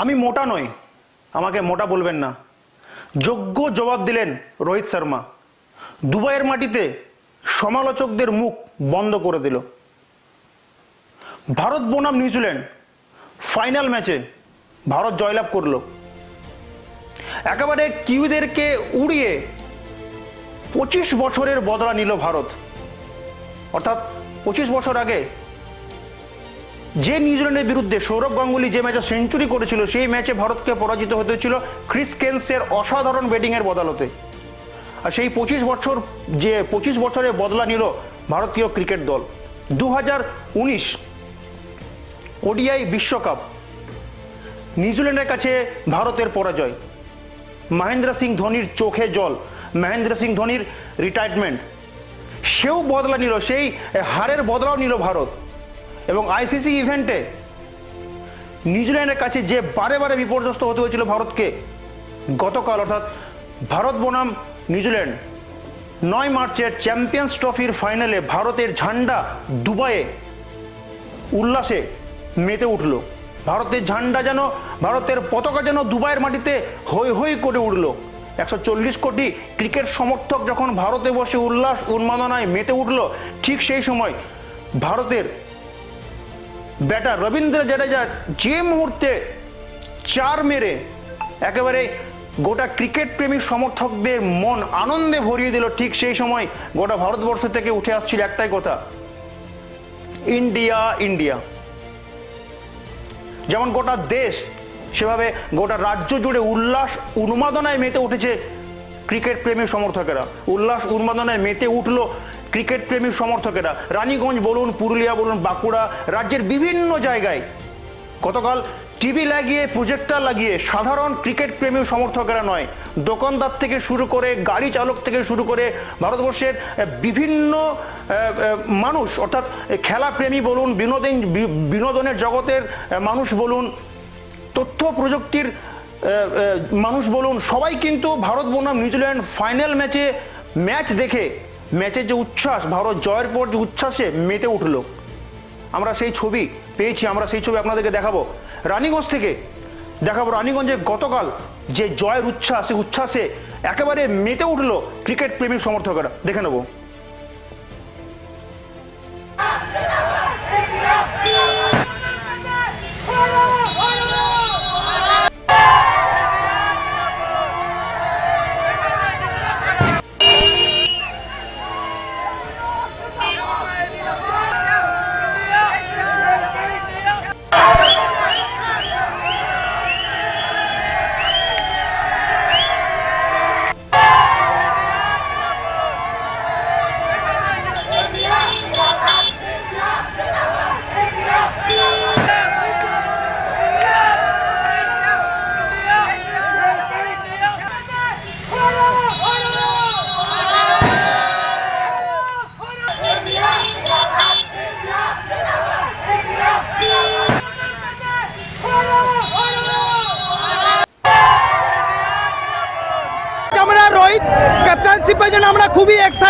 আমি মোটা নই, আমাকে মোটা বলবেন না। যোগ্য জবাব দিলেন রোহিত শর্মা। দুবাইয়ের মাটিতে সমালোচকদের মুখ বন্ধ করে দিল। ভারত বনাম নিউজিল্যান্ড ফাইনাল ম্যাচে ভারত জয়লাভ করল। একেবারে কিউদেরকে উড়িয়ে পঁচিশ বছরের বদলা নিল ভারত। অর্থাৎ পঁচিশ বছর আগে যে নিউজিল্যান্ডের বিরুদ্ধে সৌরভ গাঙ্গুলি যে ম্যাচে সেঞ্চুরি করেছিল, সেই ম্যাচে ভারতকে পরাজিত হতে হয়েছিল ক্রিস কেন্সের অসাধারণ ব্যাটিংয়ের বদলতে। আর সেই পঁচিশ বছর, যে পঁচিশ বছরে বদলা নিল ভারতীয় ক্রিকেট দল। দু হাজার উনিশ ওডিআই বিশ্বকাপ, নিউজিল্যান্ডের কাছে ভারতের পরাজয়। মহেন্দ্র সিং ধোনির চোখে জল, মহেন্দ্র সিং ধোনির রিটায়ারমেন্ট সেও বদলা নিল, সেই হারের বদলাও নিল ভারত। এবং আইসিসি ইভেন্টে নিউজিল্যান্ডের কাছে যে বারে বারে বিপর্যস্ত হতে হয়েছিল ভারতকে, গতকাল অর্থাৎ ভারত বনাম নিউজিল্যান্ড নয় মার্চের চ্যাম্পিয়ন্স ট্রফির ফাইনালে ভারতের ঝান্ডা দুবাইয়ে উল্লাসে মেতে উঠল। ভারতের ঝান্ডা যেন, ভারতের পতাকা যেন দুবাইয়ের মাটিতে হৈ হৈ করে উঠল। একশো চল্লিশ কোটি ক্রিকেট সমর্থক যখন ভারতে বসে উল্লাস, উন্মাদনায় মেতে উঠল, ঠিক সেই সময় ভারতের ব্যাটার রবীন্দ্র জাডেজা যে মুহূর্তে চার মেরে একেবারে গোটা ক্রিকেট প্রেমী সমর্থকদের মন আনন্দে ভরিয়ে দিল, ঠিক সেই সময় গোটা ভারতবর্ষ থেকে উঠে আসছিল একটাই কথা, ইন্ডিয়া ইন্ডিয়া। যেমন গোটা দেশ সেভাবে গোটা রাজ্য জুড়ে উল্লাস উন্মাদনায় মেতে উঠেছে ক্রিকেট প্রেমী সমর্থকেরা। উল্লাস উন্মাদনায় মেতে উঠল ক্রিকেট প্রেমী সমর্থকেরা, রানীগঞ্জ বলুন, পুরুলিয়া বলুন, বাঁকুড়া রাজ্যের বিভিন্ন জায়গায় গতকাল টিভি লাগিয়ে প্রজেক্টর লাগিয়ে সাধারণ ক্রিকেট প্রেমী সমর্থকেরা নয়, দোকানদার থেকে শুরু করে গাড়ি চালক থেকে শুরু করে ভারতবর্ষের বিভিন্ন মানুষ, অর্থাৎ খেলা প্রেমী বলুন, বিনোদন বিনোদনের জগতের মানুষ বলুন, তথ্য প্রযুক্তির মানুষ বলুন, সবাই কিন্তু ভারত বনাম নিউজিল্যান্ড ফাইনাল ম্যাচে ম্যাচ দেখে ম্যাচের যে উচ্ছ্বাস, ভারত জয়ের পর যে উচ্ছ্বাসে মেতে উঠল। আমরা সেই ছবি পেয়েছি, আমরা সেই ছবি আপনাদেরকে দেখাবো। রানীগঞ্জ থেকে দেখাবো, রানীগঞ্জে গতকাল যে জয়ের উচ্ছ্বাস, সেই উচ্ছ্বাসে একেবারে মেতে উঠল ক্রিকেট প্রেমী সমর্থকেরা। দেখে নেব।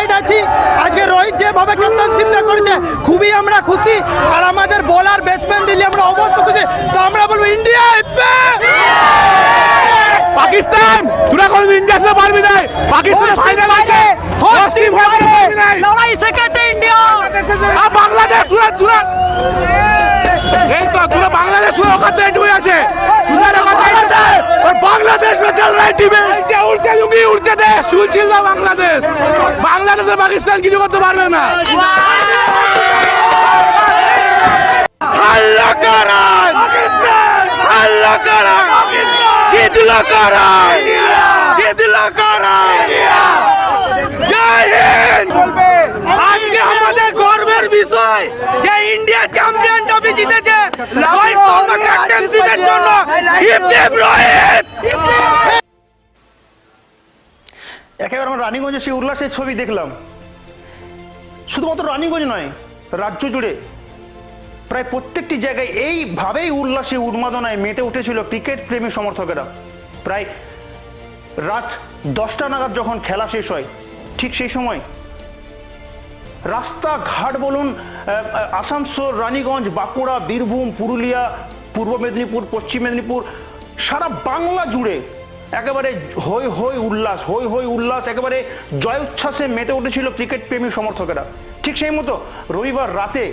এক্সাইট আছি। আজকে রোহিত যেভাবে ক্যাপ্টেনশিপটা করেছে খুবই আমরা খুশি। আর আমাদের বোলার ব্যাটসম্যান দিলে আমরা অবশ্য খুশি। তো আমরা বলব ইন্ডিয়া পাকিস্তান! তোরা কোনদিন ইন্ডিয়া আসতে পারবি না। পাকিস্তান ফাইনাল আছে হোস্ট টিম হবে লড়াই শেখাতে ইন্ডিয়া। আর বাংলাদেশ তোরা তোরা এই তো তোরা বাংলাদেশ তোরা ওখান আছে তোরা ওখান থেকে और बांग्लादेश में चल रहा है टीम উড়ছে উড়ছে লুঙ্গি উড়ছে দেশ চুলছিল না বাংলাদেশ বাংলাদেশ আর পাকিস্তান কিছু করতে পারবে না হাল্লা করান হাল্লা করান কে দিল করান কে দিল করান জয় হিন্দ আজকে আমাদের গর্বের বিষয় যে ইন্ডিয়া চ্যাম্পিয়ন ট্রফি জিতেছে জন্য। রোহিত। একেবারে আমরা রানীগঞ্জে সেই উল্লাসের ছবি দেখলাম। শুধুমাত্র রানীগঞ্জ নয় রাজ্য জুড়ে প্রায় প্রত্যেকটি জায়গায় এইভাবেই উল্লাসে উন্মাদনায় মেতে উঠেছিল ক্রিকেট প্রেমী সমর্থকেরা। প্রায় রাত দশটা নাগাদ যখন খেলা শেষ হয় ঠিক সেই সময় রাস্তাঘাট বলুন আসানসোল, রানীগঞ্জ, বাঁকুড়া, বীরভূম, পুরুলিয়া, পূর্ব মেদিনীপুর, পশ্চিম মেদিনীপুর, সারা বাংলা জুড়ে একেবারে হই হই উল্লাস হই হই উল্লাস, একেবারে জয় উচ্ছ্বাসে মেতে উঠেছিল ক্রিকেট প্রেমী সমর্থকেরা। ঠিক সেই মতো রবিবার রাতে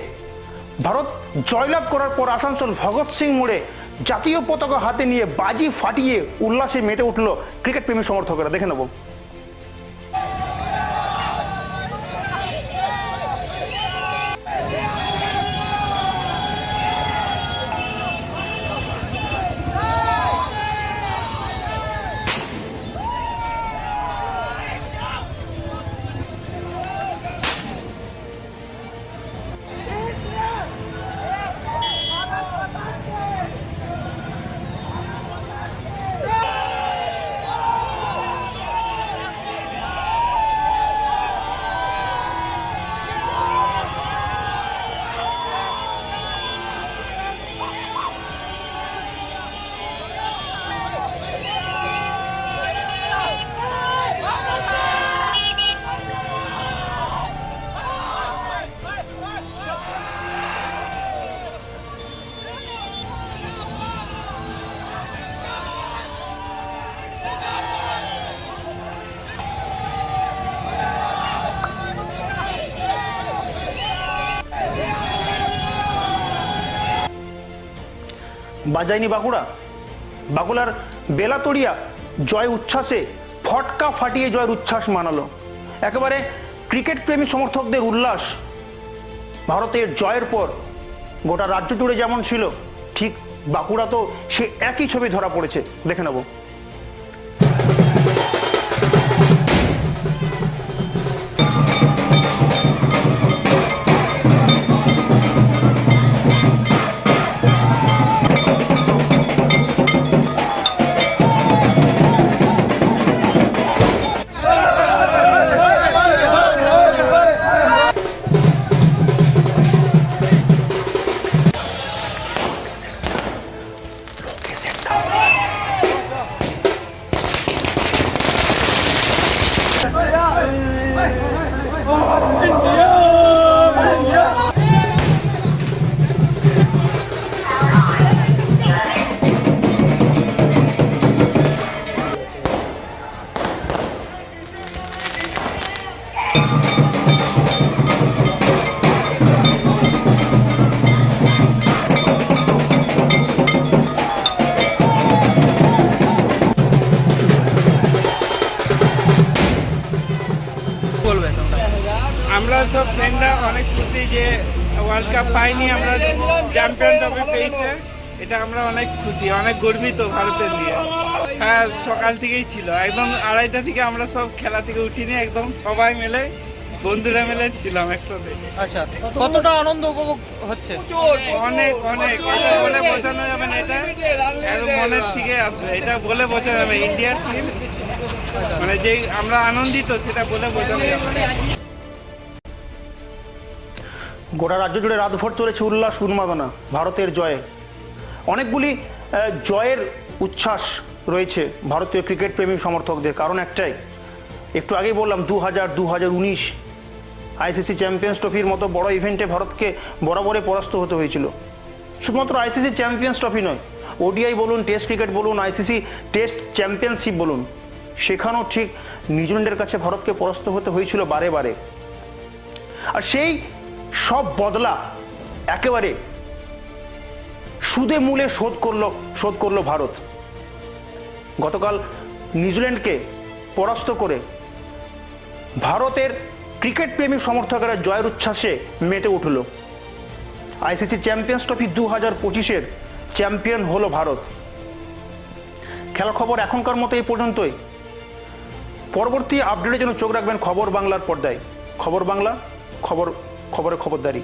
ভারত জয়লাভ করার পর আসানসোল ভগৎ সিং মোড়ে জাতীয় পতাকা হাতে নিয়ে বাজি ফাটিয়ে উল্লাসে মেতে উঠল ক্রিকেট প্রেমী সমর্থকেরা। দেখে নেব। বাজায়নি বাঁকুড়া? বাঁকুড়ার বেলাতড়িয়া জয় উচ্ছ্বাসে ফটকা ফাটিয়ে জয়ের উচ্ছ্বাস মানালো। একেবারে ক্রিকেট প্রেমী সমর্থকদের উল্লাস ভারতের জয়ের পর। গোটা রাজ্য জুড়ে যেমন ছিল, ঠিক বাঁকুড়া তো সে একই ছবি ধরা পড়েছে। দেখে নেব। সব ফ্রেন্ডরা অনেক খুশি যে ওয়ার্ল্ড কাপ পাইনি আমরা চ্যাম্পিয়ন ট্রফি পেয়েছে। এটা আমরা অনেক খুশি অনেক গর্বিত ভারতের নিয়ে। হ্যাঁ সকাল থেকেই ছিল। একদম আড়াইটা থেকে আমরা সব খেলা থেকে উঠিনি একদম সবাই মিলে বন্ধুরা মিলে ছিলাম একসাথে। আচ্ছা কতটা আনন্দ উপভোগ হচ্ছে? অনেক অনেক। এটা বলে বোঝানো যাবে না এটা। একদম মনের থেকে আসবে। এটা বলে বোঝানো যাবে ইন্ডিয়ার টিম মানে যে আমরা আনন্দিত সেটা বলে বোঝানো যাবে। গোটা রাজ্য জুড়ে রাতভর চলেছে উল্লাস উন্মাদনা, ভারতের জয়ে। অনেকগুলি জয়ের উচ্ছ্বাস রয়েছে ভারতীয় ক্রিকেট প্রেমী সমর্থকদের। কারণ একটাই, একটু আগেই বললাম দু হাজার দু হাজার উনিশ আইসিসি চ্যাম্পিয়ন্স ট্রফির মতো বড় ইভেন্টে ভারতকে বরাবরে পরাস্ত হতে হয়েছিল। শুধুমাত্র আইসিসি চ্যাম্পিয়ন্স ট্রফি নয়, ওডিআই বলুন, টেস্ট ক্রিকেট বলুন, আইসিসি টেস্ট চ্যাম্পিয়নশিপ বলুন, সেখানেও ঠিক নিউজিল্যান্ডের কাছে ভারতকে পরাস্ত হতে হয়েছিল বারে বারে। আর সেই সব বদলা একেবারে সুদে মূলে শোধ করল শোধ করল ভারত। গতকাল নিউজিল্যান্ডকে পরাস্ত করে ভারতের ক্রিকেট প্রেমী সমর্থকেরা জয়ের উচ্ছ্বাসে মেতে উঠল। আইসিসি চ্যাম্পিয়ন্স ট্রফি দু হাজার পঁচিশের চ্যাম্পিয়ন হলো ভারত। খেলা খবর এখনকার মতো এই পর্যন্তই। পরবর্তী আপডেটের জন্য চোখ রাখবেন খবর বাংলার পর্দায়। খবর বাংলা, খবর খবরে খবরদারি।